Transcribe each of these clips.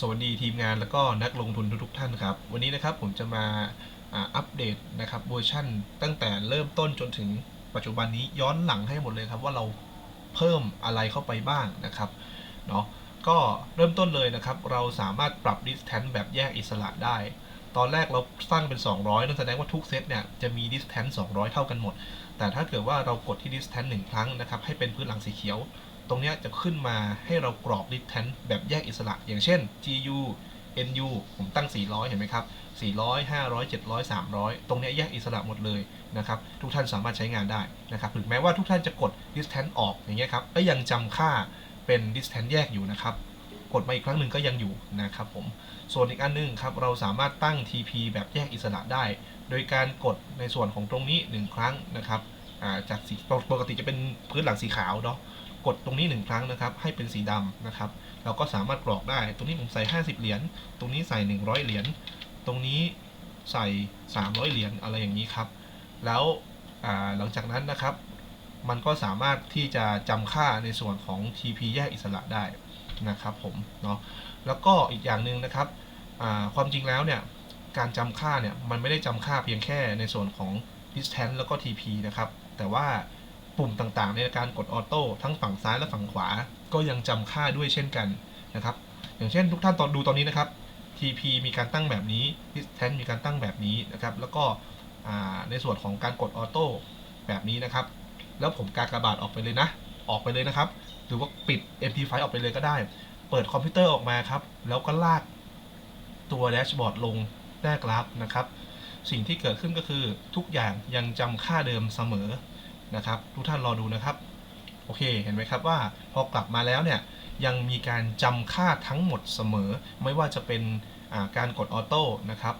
สวัสดีทีมงานแล้วก็นักลงทุนทุกๆท่านครับ วันนี้นะครับผมจะมาอัปเดตนะครับเวอร์ชั่นตั้งแต่เริ่มต้นจนถึงปัจจุบันนี้ย้อนหลังให้หมดเลยครับว่าเราเพิ่มอะไรเข้าไปบ้างนะครับเนาะก็เริ่มต้นเลยนะครับ เราสามารถปรับ distance แบบแยกอิสระได้ ตอนแรกเราตั้งเป็น 200 นั่นแสดงว่าทุกเซตเนี่ยจะมี distance 200 เท่ากันหมด แต่ถ้าเกิดว่าเรากดที่ distance หนึ่งครั้งนะครับให้เป็นพื้นหลังสีเขียว ตรงนี้จะขึ้นมาให้เรากรอก distance แบบแยกอิสระ อย่างเช่น GU NU ผมตั้ง 400 เห็นไหมครับ 400 500 700 300 ตรงนี้แยกอิสระหมดเลยนะครับ ทุกท่านสามารถใช้งานได้นะครับ ถึงแม้ว่าทุกท่านจะกด distance ออกอย่างเงี้ยครับ ก็ยังจำค่าเป็น distance แยกอยู่นะครับ กดมาอีกครั้งหนึ่งก็ยังอยู่นะครับผม ส่วนอีกอันหนึงครับ เราสามารถตั้ง TP แบบแยกอิสระได้ โดยการกดในส่วนของตรงนี้ 1 ครั้งนะครับอ่าจากสีปกติจะเป็นพื้นหลังสีขาวเนาะ กดตรงนี้ 1 ครั้งนะครับ ให้เป็นสีดำนะครับ เราก็สามารถกรอกได้ ตรงนี้ผมใส่ 50 เหรียญ ตรงนี้ใส่ 100 เหรียญ ตรงนี้ใส่ 300 เหรียญอะไรอย่างนี้ครับ แล้วหลังจากนั้นนะครับ มันก็สามารถที่จะจำค่าในส่วนของ TP แยกอิสระได้นะครับผมเนาะ แล้วก็อีกอย่างหนึ่งนะครับความจริงแล้วเนี่ยการจำค่าเนี่ยมันไม่ได้จำค่าเพียงแค่ในส่วนของ distance แล้วก็ TP นะครับ แต่ว่า ปุ่มต่างๆ ในการกดออโต้ทั้งฝั่งซ้ายและฝั่งขวา ก็ยังจำค่าด้วยเช่นกันนะครับ อย่างเช่นทุกท่านตอนดูตอนนี้นะครับ TP มีการตั้งแบบนี้ distance มีการตั้งแบบนี้นะครับ แล้วก็ในส่วนของการกดออโต้แบบนี้นะครับ แล้วผมกากระบาดออกไปเลยนะ ออกไปเลยนะครับ หรือว่าปิด MP5 ออกไปเลยก็ได้ เปิดคอมพิวเตอร์ออกมาครับ แล้วก็ลากตัวแดชบอร์ดลงหน้ากราฟนะครับ สิ่งที่เกิดขึ้นก็คือทุกอย่างยังจำค่าเดิมเสมอ นะครับ ทุกท่านรอดูนะครับ โอเค เห็นไหมครับว่าพอกลับมาแล้วเนี่ยยังมีการจำค่าทั้งหมดเสมอ ไม่ว่าจะเป็นการกดออโต้นะครับ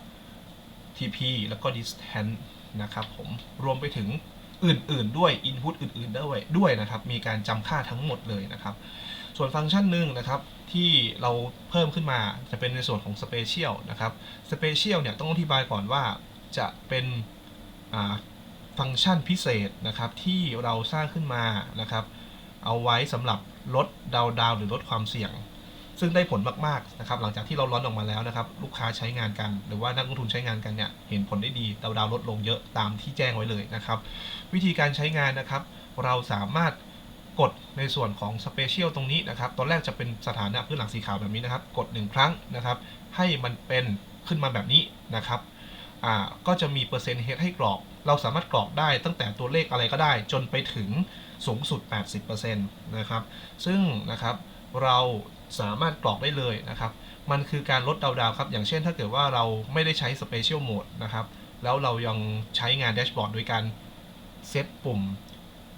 TP แล้วก็ distance นะครับผม รวมไปถึงอื่นๆด้วย input อื่นๆด้วยด้วยนะครับ มีการจำค่าทั้งหมดเลยนะครับ ส่วนฟังก์ชันหนึ่งนะครับที่เราเพิ่มขึ้นมาจะเป็นในส่วนของ Special นะครับ Special เนี่ยต้องอธิบายก่อนว่าจะเป็น ฟังก์ชันพิเศษนะครับที่เราสร้างขึ้นมานะครับ เอาไว้สำหรับลดดาวดาวหรือลดความเสี่ยง ซึ่งได้ผลมากๆนะครับหลังจากที่เราร้อนออกมาแล้วนะครับ ลูกค้าใช้งานกัน หรือว่านักลงทุนใช้งานกันเนี่ยเห็นผลได้ดีดาวดาวลดลงเยอะตามที่แจ้งไว้เลยนะครับ วิธีการใช้งานนะครับ เราสามารถกดในส่วนของ Special ตรงนี้นะครับ ตอนแรกจะเป็นสถานะพื้นหลังสีขาวแบบนี้นะครับ กด 1 ครั้งนะครับ ให้มันเป็นขึ้นมาแบบนี้นะครับ อ่าก็จะมีเปอร์เซ็นต์เฮดให้กรอก เราสามารถกรอกได้ตั้งแต่ตัวเลขอะไรก็ได้ จนไปถึงสูงสุด 80%นะครับ ซึ่งนะครับเราสามารถกรอกได้เลยนะครับ มันคือการลดดาวๆครับ อย่างเช่นถ้าเกิดว่าเราไม่ได้ใช้ Special Mode นะครับ แล้วเรายังใช้งานแดชบอร์ดโดยการเซตปุ่ม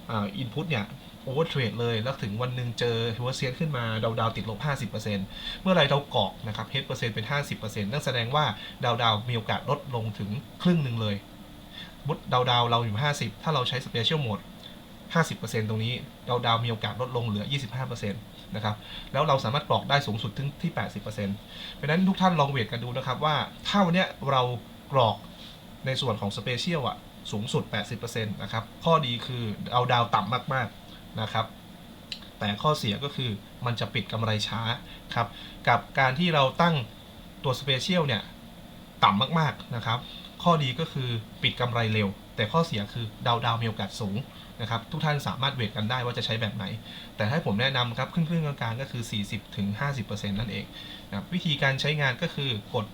อ่า input เนี่ย โอเวอร์เทรดเลย แล้วถึงวันหนึ่งเจอหัวเซียนขึ้นมาดาวดาวติดลบ 50%เมื่อไรเราเกรอกนะครับเฮดเปอร์เซ็นต์เป็น 50%นั่นแสดงว่าดาวดาวมีโอกาสลดลงถึงครึ่งหนึ่งเลยบุดดาวดาวเราอยู่ 50 ถ้าเราใช้ Special Mode 50%ตรงนี้ดาวดาวมีโอกาสลดลงเหลือ 25%นะครับ แล้วเราสามารถกรอกได้สูงสุดถึงที่ 80%เพราะฉะนั้นทุกท่านลองเวทกันดูนะครับว่าถ้าวันเนี้ยเรากรอกในส่วนของ Special อะสูงสุด 80%นะครับ ข้อดีคือดาดาวต่ำมาก ๆ นะครับ แต่ข้อเสียก็คือมันจะปิดกำไรช้าครับ กับการที่เราตั้งตัว Special เนี่ยต่ำมากๆนะครับ ข้อดีก็คือปิดกำไรเร็ว แต่ข้อเสียคือดาวดาวมีโอกาสสูงนะครับทุกท่านสามารถเวทกันได้ว่าจะใช้แบบไหน แต่ให้ผมแนะนำครับครึ่งๆกลางๆก็คือ 40-50%นั่นเองนะครับวิธีการใช้งานก็คือกด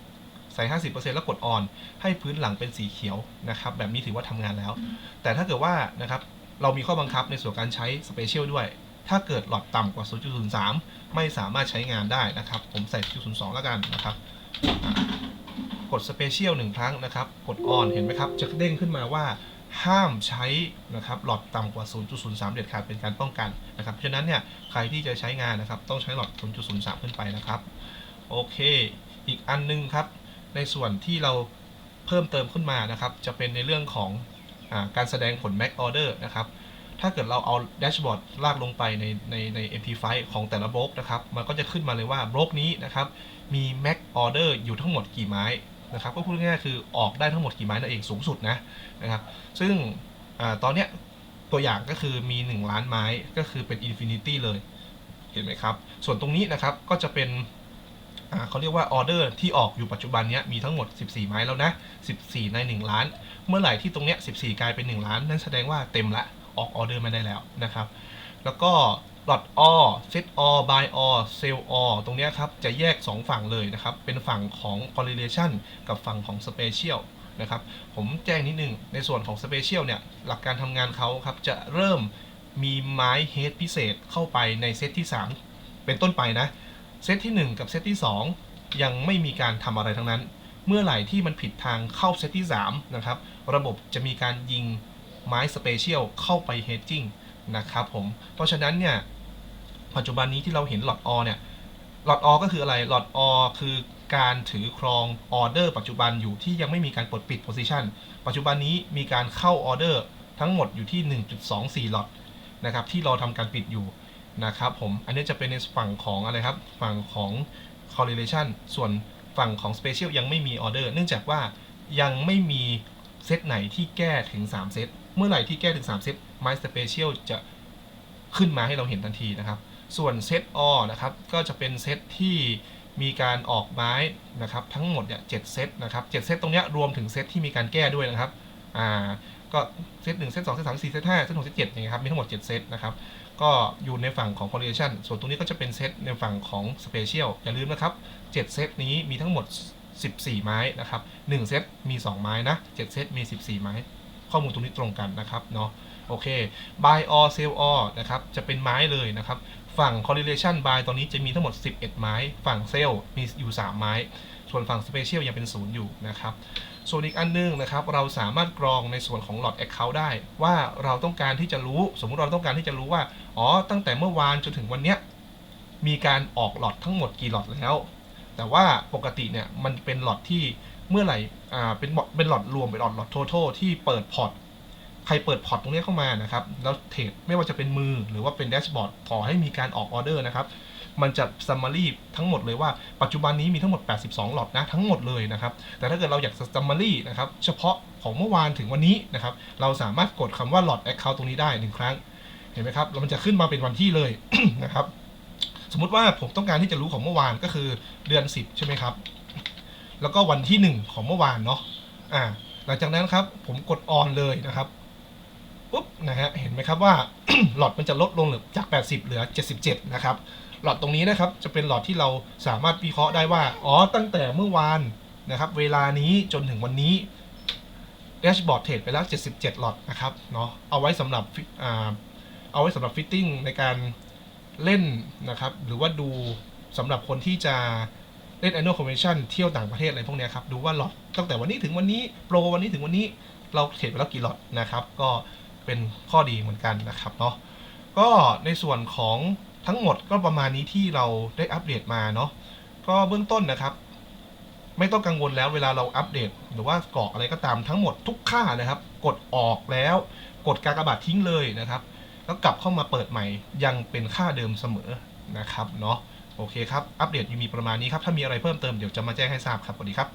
ใส่ 50%แล้วกดออนให้พื้นหลังเป็นสีเขียวนะครับ แบบนี้ถือว่าทำงานแล้ว แต่ถ้าเกิดว่านะครับ เรามีข้อบังคับในส่วนการใช้ Special ด้วย ถ้าเกิดหลอดต่ำกว่า 0.03 ไม่สามารถใช้งานได้นะครับ ผมใส่ 0.02 แล้วกันนะครับ กด Special หนึ่งครั้งนะครับ กด On เห็นไหมครับ จะเด้งขึ้นมาว่าห้ามใช้นะครับหลอดต่ำกว่า 0.03 เด็ดขาดเป็นการป้องกันนะครับ เพราะฉะนั้นเนี่ยใครที่จะใช้งานนะครับ ต้องใช้หลอด 0.03 ขึ้นไปนะครับ โอเค อีกอันนึงครับ ในส่วนที่เราเพิ่มเติมขึ้นมานะครับ จะเป็นในเรื่องของ การแสดงผล Mac Order นะครับ ถ้าเกิดเราเอาแดชบอร์ดลากลงไปในในใน MP5 ของแต่ละบล็อกนะครับ มันก็จะขึ้นมาเลยว่าบล็อกนี้นะครับมี Mac Order อยู่ทั้งหมดกี่ไม้นะครับ ก็พูดง่ายๆคือออกได้ทั้งหมดกี่ไม้นั่นเองสูงสุดนะนะครับ ซึ่งอตอนเนี้ยตัวอย่างก็คือมี 1 ล้านไม้ก็คือเป็น Infinity เลยเห็นไหมครับ ส่วนตรงนี้นะครับก็จะเป็น เขาเรียกว่าออเดอร์ที่ออกอยู่ปัจจุบันนี้มีทั้งหมด 14 ไม้แล้วนะ 14 ใน 1 ล้าน เมื่อไหร่ที่ตรงเนี้ย 14 กลายเป็น 1 ล้าน นั่นแสดงว่าเต็มละออกออเดอร์มาได้แล้วนะครับ แล้วก็หลอตออเซตออบายออเซลออตรงเนี้ยครับ จะแยก 2 ฝั่งเลยนะครับ เป็นฝั่งของ correlation กับฝั่งของ special นะครับ ผมแจ้งนิดนึง ในส่วนของ Special เนี่ย หลักการทำงานเขาครับ จะเริ่มมีไม้เฮดพิเศษเข้าไปในเซตที่ 3 เป็นต้นไปนะ เซตที่ 1 กับเซตที่ 2 ยังไม่มีการทำอะไรทั้งนั้น เมื่อไหร่ที่มันผิดทางเข้าเซตที่3นะครับระบบจะมีการยิงไม้สเปเชียลเข้าไปเฮดจิ้งนะครับผมเพราะฉะนั้นเนี่ยปัจจุบันนี้ที่เราเห็นหลอดอเนี่ยหลอดอก็คืออะไรหลอดอคือการถือครองออเดอร์ปัจจุบันอยู่ที่ยังไม่มีการปลดปิดโพซิชันปัจจุบันนี้มีการเข้าออเดอร์ทั้งหมดอยู่ที่ 1.24หลอดนะครับที่เราทำการปิดอยู่ นะครับผม อันนี้จะเป็นในฝั่งของอะไรครับ ฝั่งของ correlation ส่วนฝั่งของ special ยังไม่มีออเดอร์เนื่องจากว่ายังไม่มีเซตไหนที่แก้ถึง 3 เซต เมื่อไหร่ที่แก้ถึง 3 เซต My Special จะขึ้นมาให้เราเห็นทันทีนะครับ ส่วนเซตอนะครับ ก็จะเป็นเซตที่มีการออกไม้นะครับ ทั้งหมดเนี่ยเจ็ดเซตนะครับเจ็ดเซตตรงนี้รวมถึงเซตที่มีการแก้ด้วยนะครับ อ่าก็เซตหนึ่งเซตสองเซตสามเซตสี่เซตห้าเซตหกเซตเจ็ดอย่างเงี้ยครับมีทั้งหมดเจ็ดเซตนะครับก็อยู่ในฝั่งของ correlation ส่วนตรงนี้ก็จะเป็นเซตในฝั่งของ special อย่าลืมนะครับ7เซตนี้มีทั้งหมด 14 ไม้นะครับ1เซตมี 2 ไม้นะ7เซตมี 14 ไม้ ข้อมูลตรงนี้ตรงกันนะครับเนาะโอเค buy or sell or นะครับจะเป็นไม้เลยนะครับฝั่ง correlation buy ตอนนี้จะมีทั้งหมด 11 ไม้ ฝั่ง sell มีอยู่ 3 ไม้ ส่วนฝั่ง special ยังเป็นศูนย์อยู่นะครับ ส่วนอีกอันนึงนะครับเราสามารถกรองในส่วนของ lot account ได้ ว่าเราต้องการที่จะรู้ สมมุติเราต้องการที่จะรู้ว่าอ๋อตั้งแต่เมื่อวานจนถึงวันเนี้ยมีการออกหลอดทั้งหมดกี่หลอดแล้ว แต่ว่าปกติเนี่ยมันเป็นหลอดที่เมื่อไหร่อ่าเป็นเป็นหลอดรวมเป็นหลอดหลอด total ที่เปิดพอร์ตใครเปิดพอร์ตตรงนี้เข้ามานะครับแล้วเทรดไม่ว่าจะเป็นมือหรือว่าเป็นแดชบอร์ดขอให้มีการออกออเดอร์นะครับ มันจะ summary ทั้งหมดเลยว่าปัจจุบันนี้มีทั้งหมด 82 หลอดนะทั้งหมดเลยนะครับ แต่ถ้าเกิดเราอยาก summary นะครับเฉพาะของเมื่อวานถึงวันนี้นะครับ เราสามารถกดคำว่า lot account ตรงนี้ได้หนึ่งครั้ง เห็นไหมครับแล้วมันจะขึ้นมาเป็นวันที่เลยนะครับ สมมุติว่าผมต้องการที่จะรู้ของเมื่อวานก็คือเดือน 10 ใช่ไหมครับ แล้วก็วันที่ 1 ของเมื่อวานเนาะอ่าหลังจากนั้นครับผมกด on เลยนะครับปุ๊บนะฮะเห็นไหมครับว่าหลอดมันจะลดลงเหลือจาก 80 เหลือ 77 นะครับ หลอดตรงนี้นะครับ จะเป็นหลอดที่เราสามารถวิเคราะห์ได้ว่า อ๋อ ตั้งแต่เมื่อวานนะครับ เวลานี้จนถึงวันนี้แดชบอร์ดเทรดไปแล้ว 77 หลอดนะครับ เนาะเอาไว้สำหรับอ่าเอาไว้สำหรับฟิตติ้งในการเล่นนะครับ หรือว่าดูสำหรับคนที่จะเล่น annual convention เที่ยวต่างประเทศอะไรพวกนี้ครับ ดูว่าหลอดตั้งแต่วันนี้ถึงวันนี้ โปรวันนี้ถึงวันนี้เราเทรดไปแล้วกี่หลอดนะครับ ก็เป็นข้อดีเหมือนกันนะครับเนาะก็ในส่วนของ ทั้งหมดก็ประมาณนี้ที่เราได้อัปเดตมาเนาะก็เบื้องต้นนะครับ ไม่ต้องกังวลแล้วเวลาเราอัปเดต หรือว่ากรอกอะไรก็ตามทั้งหมดทุกค่านะครับ กดออกแล้ว กดกากบาททิ้งเลยนะครับ แล้วกลับเข้ามาเปิดใหม่ยังเป็นค่าเดิมเสมอนะครับเนาะโอเคครับ อัปเดตอยู่มีประมาณนี้ครับ ถ้ามีอะไรเพิ่มเติมเดี๋ยวจะมาแจ้งให้ทราบครับสวัสดีครับ